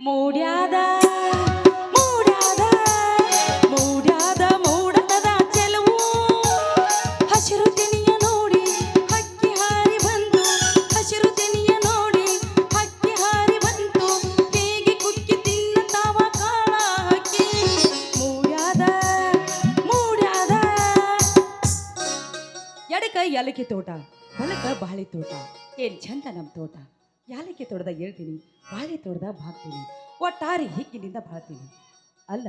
ಮೂಡ್ಯಾದ ಮೂಡ್ಯಾದ ಮೂಡ್ಯಾದ ಮೂಡದ ಚೆಲುವು. ಹಸಿರು ತೆನಿಯ ನೋಡಿ ಹಕ್ಕಿ ಹಾರಿ ಬಂತು. ಹಸಿರು ತೆನಿಯ ನೋಡಿ ಹಕ್ಕಿ ಹಾರಿ ಬಂತು. ಹೇಗೆ ಕುಕ್ಕಿ ತಿನ್ನತಾವ ಕಾಳ ಹಕ್ಕಿ. ಮೂಡ್ಯಾದ ಮೂಡ್ಯಾದ. ಎಡಕ ಎಲಕಿ ತೋಟ, ಬಲಕ ಬಾಳಿ ತೋಟ, ಏನ್ ಚಂದ ತೋಟ. ಯಾಲಕ್ಕಿ ತೋಟದಾಗ ಹೇಳ್ತೀನಿ ಬಾಳೆ ತೋಟದಾಗ ಬಾಗ್ತೀನಿ ಒಟ್ಟಾರೆ ಹಿಗ್ಗಿನಿಂದ ಬಾಳ್ತೀನಿ. ಅಲ್ಲ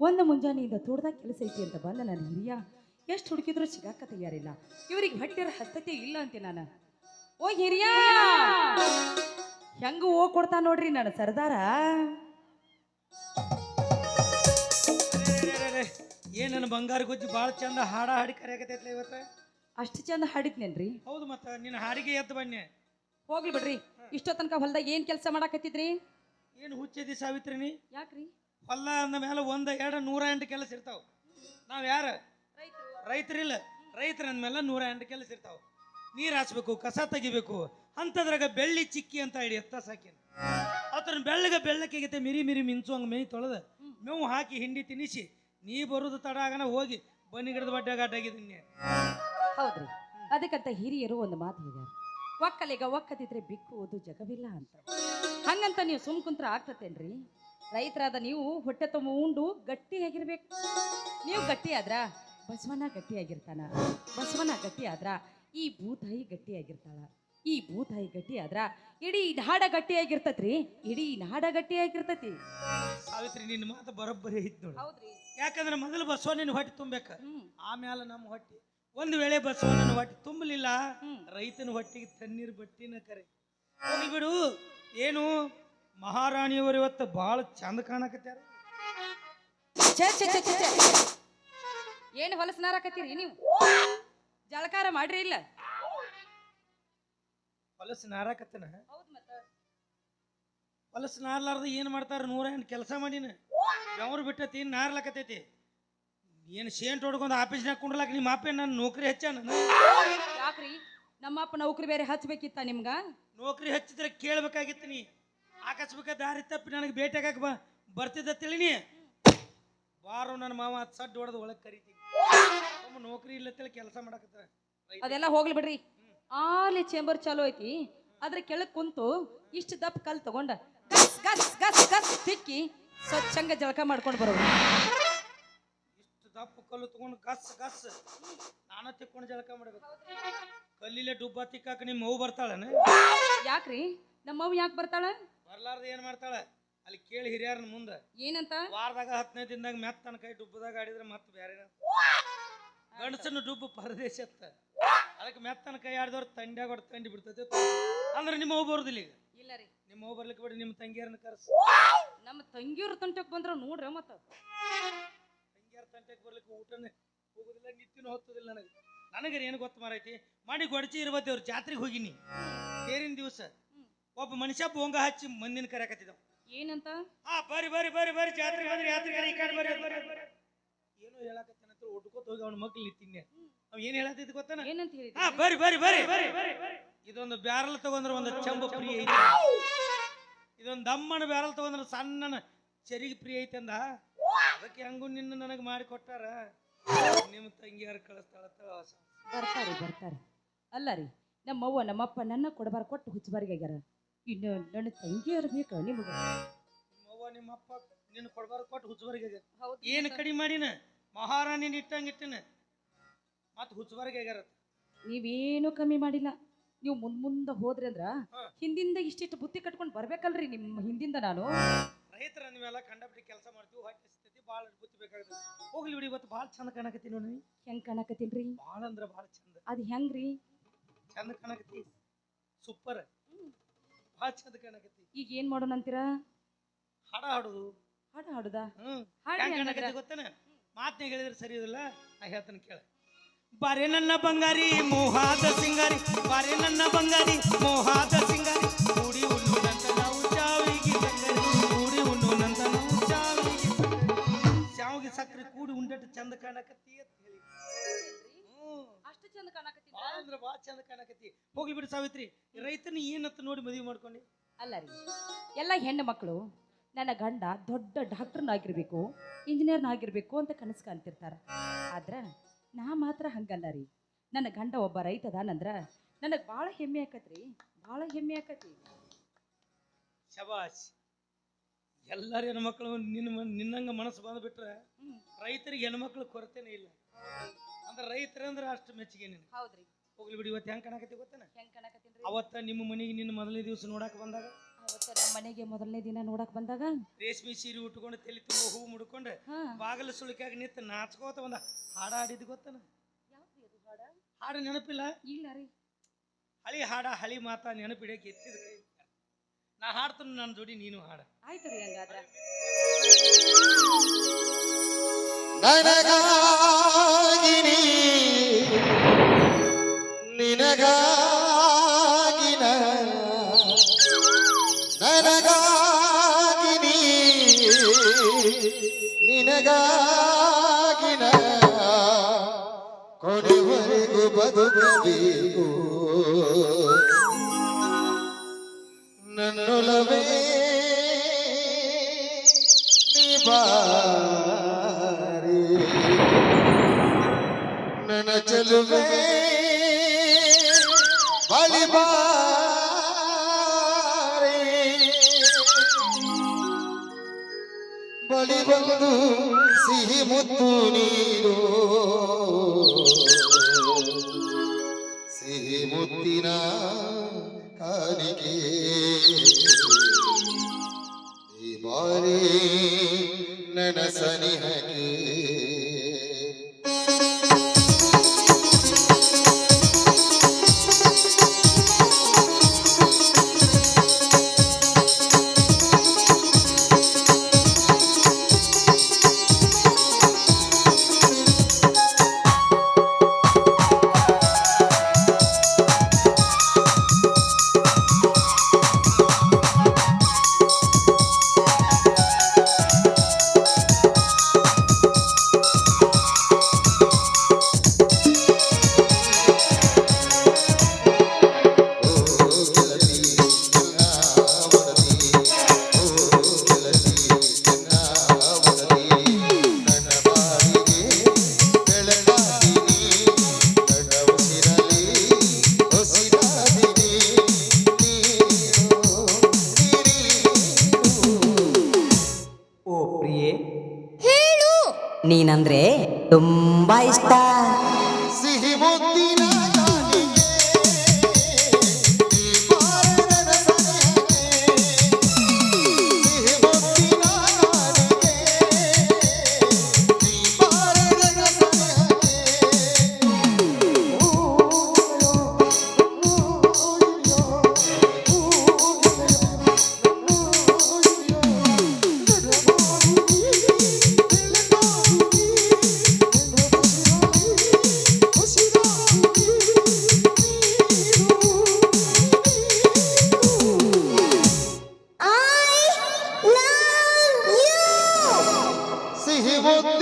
ಒಂದು ಮುಂಜಾನೆಯಿಂದ ತೋಟದಾಗ ಕೆಲಸ ಐತಿ ಅಂತ ಬಂದ ನನ್ನ ಹಿರಿಯ ಎಷ್ಟು ಹುಡುಕಿದ್ರು ಸಿಗಾಕ ತಯಾರಿಲ್ಲ. ಇವ್ರಿಗೆ ಭಟ್ಟಿಯರ ಹಸ್ತತೆ ಇಲ್ಲ ಅಂತೆ ನಾನು. ಓ ಹಿರಿಯ! ಹೆಂಗ ಓ ಕೊಡ್ತಾ ನೋಡ್ರಿ ನನ್ನ ಸರ್ದಾರ? ಏನ್ ನನ್ನ ಬಂಗಾರ ಗುಜ್ಜಿ ಭಾಳ ಚಂದ ಹಾಡ ಹಾಡಿ ಕರೆಯಕತ್ತೈತ್ಲ ಇವತ್ತ? ಅಷ್ಟು ಚಂದ ಹಾಡಿದ್ನೇನ್ರಿ? ಹೌದು ಮತ್ತ ನಿನ್ನ ಹಾಡಿಗೆ ಎದ್ದು ಬನ್ನಿ. ಹೋಗ್ಲಿ ಬಿಡ್ರಿ. ಇಷ್ಟೋ ತನಕ ಹೊಲ್ದಾಗ ಏನ್ ಕೆಲಸ ಮಾಡಾಕತ್ತಿದ್ರಿ? ಏನು ಹುಚ್ಚಿದಿ ಸಾವಿತ್ರಿ ನೀ? ಯಾಕ್ರಿ? ಹೊಲ ಅಂದ ಮೇಲೆ ಒಂದ ಎರಡು ನೂರ ಎಂಟು ಕೆಲಸ ಇರ್ತಾವ. ನಾವ್ ಯಾರ? ರೈತರಿಲ್ಲ. ರೈತರ ಅಂದ್ಮೇಲೆ ನೂರ ಎಂಟು ಕೆಲಸ ಇರ್ತಾವ. ನೀರ್ ಹಾಸ್ಬೇಕು ಕಸ ತೆಗಿಬೇಕು ಅಂತದ್ರಾಗ ಬೆಳ್ಳಿ ಚಿಕ್ಕಿ ಅಂತ ಹಿಡಿ ಎತ್ತ ಸಾಕಿನ. ಅದ್ರ ಬೆಳ್ಳಗ ಬೆಳ್ಳಕ್ಕೆ ಮಿರಿ ಮಿರಿ ಮಿಂಚುವಂಗ ಮೇಯ್ ತೊಳೆದ ಮೇವು ಹಾಕಿ ಹಿಂಡಿ ತಿನ್ನಿಸಿ ನೀ ಬರುದು ತಡ ಆಗನ ಹೋಗಿ ಬನ್ನಿ ಗಿಡದ ಬಡ್ಡೆ ಗಾಟಾಗಿದ್ದೀನಿ ಹೌದ್ರಿ. ಅದಕ್ಕಂತ ಹಿರಿಯರು ಒಂದು ಮಾತು ಹೇಳಿದಾರೆ ಒಕ್ಕಲಿಗ ಒಕ್ಕದಿದ್ರೆ ಬಿಕ್ಕುವುದು ಜಗವಿಲ್ಲ ಅಂತ ಹಂಗಂತ ನೀವು ಸುಮ್ ಕುಂತ್ರ ಆಗ್ತತೇನ್ರಿ? ರೈತರಾದ ನೀವು ಹೊಟ್ಟೆ ತುಂಬ ಉಂಡು ಗಟ್ಟಿಯಾಗಿರ್ಬೇಕು. ನೀವು ಗಟ್ಟಿ ಆದ್ರ ಬಸವಣ್ಣ ಗಟ್ಟಿಯಾಗಿರ್ತಾನ. ಬಸವನ ಗಟ್ಟಿ ಆದ್ರ ಈ ಭೂತಾಯಿ ಗಟ್ಟಿಯಾಗಿರ್ತಾಳ. ಈ ಭೂತಾಯಿ ಗಟ್ಟಿ ಆದ್ರ ಇಡೀ ನಾಡ ಗಟ್ಟಿಯಾಗಿರ್ತತ್ರಿ? ಇಡೀ ನಾಡ ಗಟ್ಟಿಯಾಗಿರ್ತತಿ. ಸಾವಿತ್ರಿ ನಿನ್ನ ಮಾತು ಬರೋಬ್ಬರಿ ಐತ್ ನೋಡು. ಹೌದ್ರಿ. ಯಾಕಂದ್ರೆ ಮೊದಲು ಬಸವನಿನ ಹೊಟ್ಟೆ ತುಂಬಬೇಕ ಆಮೇಲೆ ನಮ್ಮ ಹೊಟ್ಟೆ. ಒಂದು ವೇಳೆ ಬಸವಣ್ಣನ ಹೊಟ್ಟೆ ತುಂಬಲಿಲ್ಲ ರೈತನ ಹೊಟ್ಟೆಗೆ ತಣ್ಣೀರ್ ಬಟ್ಟಿನ ಕರೆ. ಹೋಗ್ಲಿ ಬಿಡು. ಏನು ಮಹಾರಾಣಿಯವರು ಇವತ್ತು ಬಹಳ ಚಂದ ಕಾಣಕತ್ಯಾರ. ಛೆ, ಛೆ, ಛೆ, ಛೆ, ಛೆ. ಏನು ಹೊಲಸು ನಾರಾಕತ್ತೀರಿ ನೀವು? ಜಳಕಾರ ಮಾಡ್ರಿ ಇಲ್ಲ? ಹೊಲಸು ನಾರಾಕತ್ತನ ಹೊಲಸು ನಾರ್ಲಾರ್ದ ಏನ್ ಮಾಡ್ತಾರ? ನೂರ ಎಂಟು ಕೆಲಸ ಮಾಡಿನ. ಬೆವರು ಬಿಟ್ಟತಿ ನಾರ್ಲಕತ್ತೈತಿ. ಏನು ಶೇಂಟ್ ಹೊಡ್ಕೊಂಡು ಆಫೀಸ್ನಾಗ ಕುಂಡ್ಲಾಕ ನಿಮ್ಮ ಅಪ್ಪ ನನ್ನ ನೌಕರಿ ಹೆಚ್ಚಾನ? ಯಾಕ್ರಿ? ನಮ್ಮಪ್ಪ ನೌಕರಿ ಬೇರೆ ಹಚ್ಬೇಕಿತ್ತ ನಿಮ್ಗ? ನೌಕರಿ ಹಚ್ಚಿದ್ರೆ ಕೇಳ್ಬೇಕಾಗಿತ್ತು ನೀ. ಆಕಸ್ಮಿಕ ದಾರಿ ತಪ್ಪಿ ನನಗೆ ಭೇಟಿಯಾಗಕ್ಕೆ ಬ ಬರ್ತಿದ್ದ ತಿಳಿನಿ ಬಾರೋ ನನ್ನ ಮಾವ ಸಡ್ಡು ಹೊಡೆದು ಒಳಗೆ ಕರಿತೀನಿ. ನೌಕರಿ ಇಲ್ಲ ತಿಳಿ ಕೆಲಸ ಮಾಡಕತ್ತ. ಅದೆಲ್ಲ ಹೋಗ್ಲಿ ಬಿಡ್ರಿ. ಆಲಿ ಚೇಂಬರ್ ಚಾಲು ಐತಿ. ಅದ್ರ ಕೆಳಗ್ ಕುಂತು ಇಷ್ಟು ದಪ್ಪ ಕಲ್ ತಗೊಂಡ ಗಸ್ ಗಸ್ ಗಸ್ ಗಸ್ ತಿಕ್ಕಿ ಸ್ವಚ್ಛಂಗ ಜಳಕ ಮಾಡ್ಕೊಂಡು ಬರೋದು ದಪ್ಪ ಕಲ್ಲು ತಗೊಂಡು ಗಸ್ ಗಸ್. ನಾನ ತಿಕ್ಕೊಂಡು ಜಳಕ ಮಾಡ್ಬೇಕು. ಕಲ್ಲಿಲೆ ಡುಬ್ಬ ತಿಕ್ಕಾಕ ನಿಮ್ಮ ಮಗು ಬರ್ತಾಳನ? ಯಾಕ್ರಿ? ನಮ್ಮವ್ ಯಾಕೆ ಬರ್ತಾಳ? ಬರ್ಲಾರ್ದ ಏನ್ ಮಾಡ್ತಾಳ? ಅಲ್ಲಿ ಕೇಳಿ ಹಿರಿಯರನ ಮುಂದೆ. ಏನಂತ? ವಾರದಾಗ ಹತ್ತನೇ ದಿನದಾಗ ಮೆತ್ತನ ಕೈ ಡುಬ್ಬದಾಗ ಆಡಿದ್ರೆ ಮತ್ತೆ ಬೇರೆ ಗಂಡಸನ್ನು ಡುಬ್ಬ ಪರದೇಶ ಅದಕ್ಕೆ ಮೆತ್ತನ ಕೈ ಆಡಿದವ್ರು ತಂಡ್ಯಾಗ ಹೊಡ್ ತಂಡಿ ಬಿಡ್ತೈತೆ ಅಂದ್ರೆ ನಿಮ್ಮ ಹೋಗಿ ಬರುದಿಲ್ಲ ಈಗ? ಇಲ್ಲ ರೀ. ನಿಮ್ಮ ಹೋಗಿ ಬರ್ಲಿಕ್ಕೆ ಬಿಡಿ ನಿಮ್ಮ ತಂಗಿಯರನ್ನ ಕರೆಸಿ. ನಮ್ಮ ತಂಗಿಯವ್ರ ತಂಟಕ್ ಬಂದ್ರ ನೋಡ್ರಿ ಮತ್ತ. ತಂಟೆಗೆ ಬರ್ಲಿಕ್ಕೆ ಊಟನೇ ಹೋಗುದಿಲ್ಲ ನಿತ್ಯನೂ ಹೊತ್ತದಿಲ್ಲ ನನಗೆ. ನನಗರ ಏನು ಗೊತ್ತು ಮಾರೈತಿ ಮಾಡಿ ಗೊಡಚಿ ಇರ್ಬತ್ತೇವ್ರ ಜಾತ್ರೆಗೆ ಹೋಗಿನಿ ತೇರಿನ ದಿವಸ ಒಬ್ಬ ಮನುಷ್ಯ ಬೋಂಗ ಹಚ್ಚಿ ಮಂದಿನ ಕರೆಯಕತ್ತಿದ್ದವ ಏನಂತ? ಹಾ ಬರ್ರಿ ಬರ್ರಿ ಬರ್ರಿ ಬರ್ರಿ ಜಾತ್ರೆ ಬಂದ್ರೆ ಯಾತ್ರೆ ಈ ಕಡೆ ಬರ್ರಿ ಬರ್ರಿ ಬರ್ರಿ. ಏನೋ ಒಡ್ಕೋತ ಹೋಗಿ ಅವ್ನ ಮಕ್ಳು ನಿಂತಿನ್ನೆ ಅವ್ ಏನ್ ಹೇಳತ್ತಿದ್ ಗೊತ್ತಾನ? ಏನಂತ ಹೇಳಿದ್ರಿ? ಹಾ ಬರ್ರಿ ಬರ್ರಿ ಬರ್ರಿ ಬರ್ರಿ. ಇದೊಂದು ಬ್ಯಾರಲ್ ತಗೊಂಡ್ರ ಒಂದು ಚಂಬ ಪ್ರಿಯ ಐತಿ. ಇದೊಂದು ದಮ್ಮನ ಬ್ಯಾರಲ್ ತಗೊಂಡ್ರ ಸಣ್ಣನ ಚರಿಗೆ ಪ್ರಿಯ ಐತಿ ಅಂದ. ಅದಕ್ಕೆ ಹಂಗು ನಿನ್ನ ನನಗೆ ಮಾಡಿ ಕೊಟ್ಟಾರ? ನಿಮ್ಮ ತಂಗಿಯಾರ ಕಳಿಸ್ತಾಳ ಬರ್ತಾರೆ ಬರ್ತಾರೆ. ಅಲ್ಲ ರೀ ನಮ್ಮವ್ವ ನಮ್ಮಪ್ಪ ನನ್ನ ಕೊಡಬಾರ ಕೊಟ್ಟು ಹುಚ್ಚಬಾರಿಗೆ ಆಗ್ಯಾರ. ಇನ್ನು ನನ್ನ ತಂಗಿಯರು ಬೇಕು ನಿಮಗೆ. ನಿಮ್ಮವ್ವ ನಿಮ್ಮಪ್ಪ ನಿನ್ನ ಕೊಡಬಾರ ಕೊಟ್ಟು ಹುಚ್ಚುವರೆಗೆ ಏನು ಕಡಿಮೆ ಮಾಡಿನ? ಮಹಾರಾಣಿ ಇಟ್ಟಂಗೆ ಇಟ್ಟಿನ? ಮತ್ತೆ ಹುಚ್ಚಬಾರಿಗೆ ಆಗ್ಯಾರ ನೀವೇನು ಕಮ್ಮಿ ಮಾಡಿಲ್ಲ. ನೀವು ಮುಂದ್ ಮುಂದೆ ಹೋದ್ರಿ ಅಂದ್ರ ಹಿಂದಿಂದ ಇಷ್ಟಿಷ್ಟು ಬುತ್ತಿ ಕಟ್ಕೊಂಡು ಬರ್ಬೇಕಲ್ರಿ ನಿಮ್ಮ ಹಿಂದಿಂದ ನಾನು. ರೈತರ ನೀವೆಲ್ಲ ಕಂಡಪಟ್ಟಿ ಕೆಲಸ ಮಾಡ್ತೀವಿ ಹೊಟ್ಟೆ ಭಾಳ ಬುತ್ತಿ ಬೇಕಾಗ್ತದೆ ಹೋಗ್ಲಿ ಬಿಡಿ ಇವತ್ತು ಬಾಳ ಚಂದ ಕಾಣಕತ್ತಿ ನೋಡಿ ಹೆಂಗೆ ಕಾಣಕತ್ತೀನ್ರಿ? ಬಾಳ ಅಂದ್ರ ಭಾಳ ಚಂದ. ಅದ್ ಹೆಂಗ್ರಿ? ಚಂದ ಕಾಣಕತ್ತಿ. ಸೂಪರ್. ಬಾಳ ಚಂದ ಕಾಣಕತ್ತಿ. ಈಗ ಏನ್ ಮಾಡೋಣ ಅಂತೀರಾ? ಹಾಡ ಹಾಡುದು. ಹಾಡು ಹಾಡುದ? ಹ್ಮ್. ಹಾಡಿ ಹೆಂಗ್? ಕಾಣಕತ್ತಿ ಗೊತ್ತೇನ? ಹೇಳಿದ್ರೆ ಸರಿ ಇದಿಲ್ಲ ನಾ ಹೇಳ್ತಾನೆ ಕೇಳ. ಬಾರೆ ನನ್ನ ಬಂಗಾರಿ ಮೋಹಾದ ಸಿಂಗಾರಿ. ಬಾರೆ ನನ್ನ ಬಂಗಾರಿ ನೋಡಿ ಮದುವೆ ಮಾಡ್ಕೊಂಡು? ಅಲ್ಲ ರೀ. ಎಲ್ಲ ಹೆಣ್ಣು ಮಕ್ಕಳು ನನ್ನ ಗಂಡ ದೊಡ್ಡ ಡಾಕ್ಟರ್ನಾಗಿರ್ಬೇಕು ಇಂಜಿನಿಯರ್ನಾಗಿರ್ಬೇಕು ಅಂತ ಕನಸು ಕಾಣ್ತಿರ್ತಾರೆ. ಆದ್ರೆ ನಾ ಮಾತ್ರ ಹಂಗಲ್ಲ ರೀ. ನನ್ನ ಗಂಡ ಒಬ್ಬ ರೈತ ಅದಾನಂದ್ರ ನನಗೆ ಭಾಳ ಹೆಮ್ಮೆ ಆಕತ್ರಿ. ಭಾಳ ಹೆಮ್ಮೆ ಆಕತಿ ಶಬಾಷ್. ಎಲ್ಲರ ಹೆಣ್ಮಕ್ಳು ನಿನ್ನ ನಿನ್ನಂಗೆ ಮನಸ್ಸು ಬಂದ್ಬಿಟ್ರೆ ರೈತರಿಗೆ ಹೆಣ್ಮಕ್ಳು ಕೊರತೆನೇ ಇಲ್ಲ. ಅಂದ್ರೆ ರೈತರಂದ್ರೆ ಅಷ್ಟು ಮೆಚ್ಚುಗೆ ನಿನಗೆ. ಹೌದ್ರಿ. ಹೋಗ್ಲಿ ಬಿಡಿ ಇವತ್ತು ಹೆಂಗ್ ಕಾಣಕತ್ತಿ ಗೊತ್ತೇನ? ಹೆಂಗ್ ಕಾಣಕತ್ತಿ ಅವತ್ತ ನಿಮ್ಮ ಮನೆಗೆ ನಿನ್ನ ಮೊದಲನೇ ದಿವಸ ನೋಡಕ್ ಬಂದಾಗ? ಅವತ್ತ ನಮ್ಮ ಮನೆಗೆ ಮೊದಲನೇ ದಿನ ನೋಡಕ್ ಬಂದಾಗ? ರೇಷ್ಮೆ ಸೀರೆ ಉಟ್ಕೊಂಡು ತಲೆ ತುಂಬ ಹೂವು ಮುಡ್ಕೊಂಡು ಬಾಗಿಲು ಸುಳಿಕಾಗಿ ನಿಂತು ನಾಚ್ಕೋತ ಒಂದು ಹಾಡ ಹಾಡಿದ್ ಗೊತ್ತನ? ಹಾಡ? ಹಾಡು ನೆನಪಿಲ್ಲ? ಇಲ್ಲ ರೀ. ಹಳಿ ಹಾಡ ಹಳಿ ಮಾತಾ ನೆನಪಿಡಕ್ಕೆ ಎತ್ತಿದ ನಾ ಹಾಡ್ತೀನಿ ನನ್ನ ಜೋಡಿ ನೀನು ಹಾಡ. ಆಯ್ತು ರೀ ಹಂಗಾದ್ರ. ನನಗಾಗಿನಿ ನಿನಗಾಗಿನ ನನಗಾಗಿನಿ ನಿನಗಾಗಿನ ಕೊನೆವರೆಗೂ ಬದುಕಬೇಕು. ನನ್ನೊಲವೇ ನೀ ಬಾರಿ. ನನ್ನ ಚೆಲುವೆ ಬಳಿ ಬಾರಿ ಬಳಿ ಬಂದು ಸಿಹಿ ಮುತ್ತು ನೀರು ಸಿಹಿ ಮುತ್ತಿನ ಕಾಲಿಗೆ ಈ ತುಂಬಾ ಇಷ್ಟ জগৎ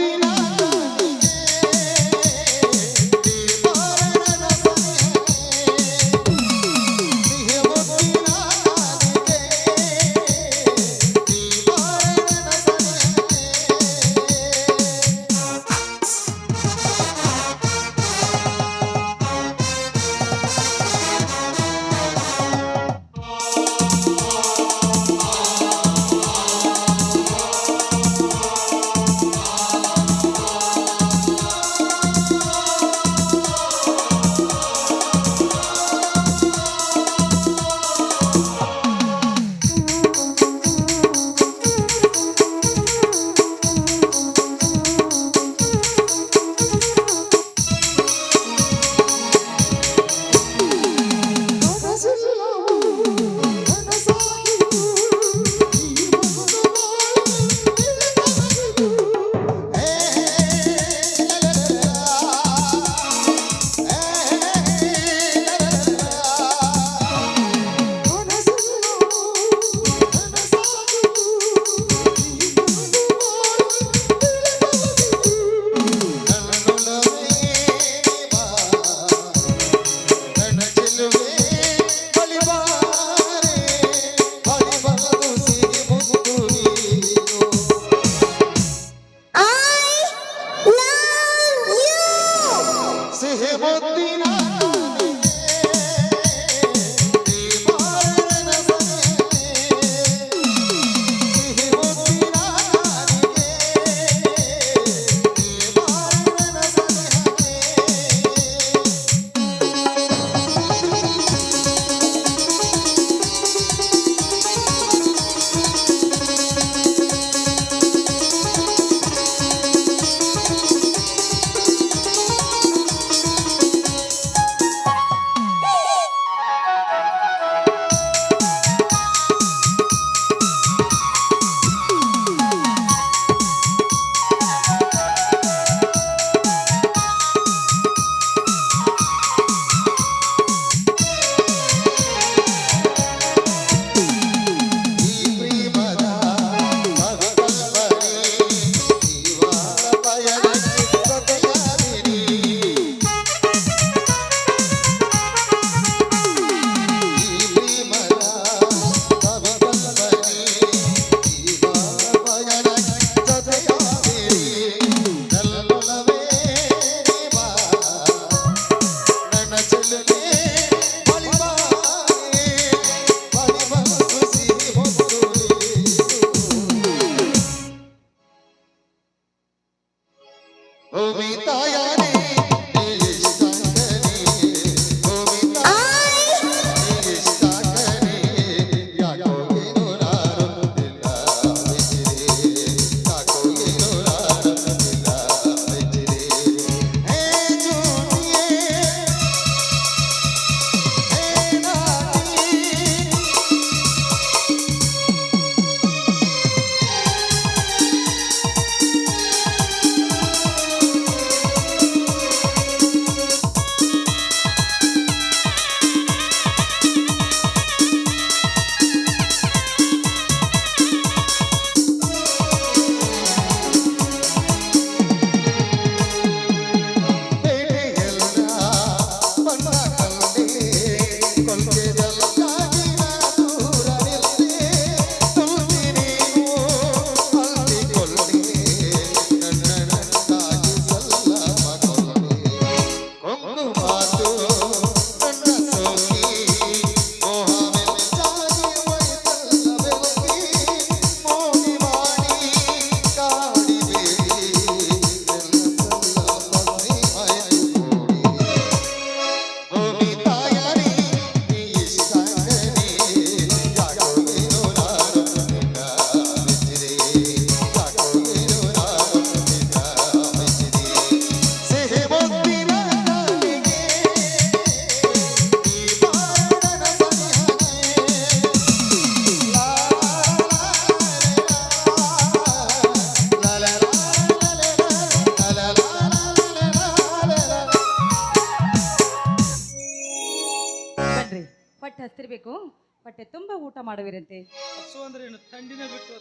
ಮಾಡುವಿರಂತೆ? ಹಸು ಅಂದ್ರೆ ಏನು? ಥಂಡಿನ ಬಿಟ್ಟು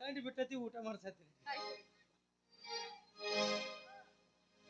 ತಂಡಿ ಥಂಡಿ ಬಿಟ್ಟತಿ ಊಟ ಮಾಡ್ಸತ್ರಿ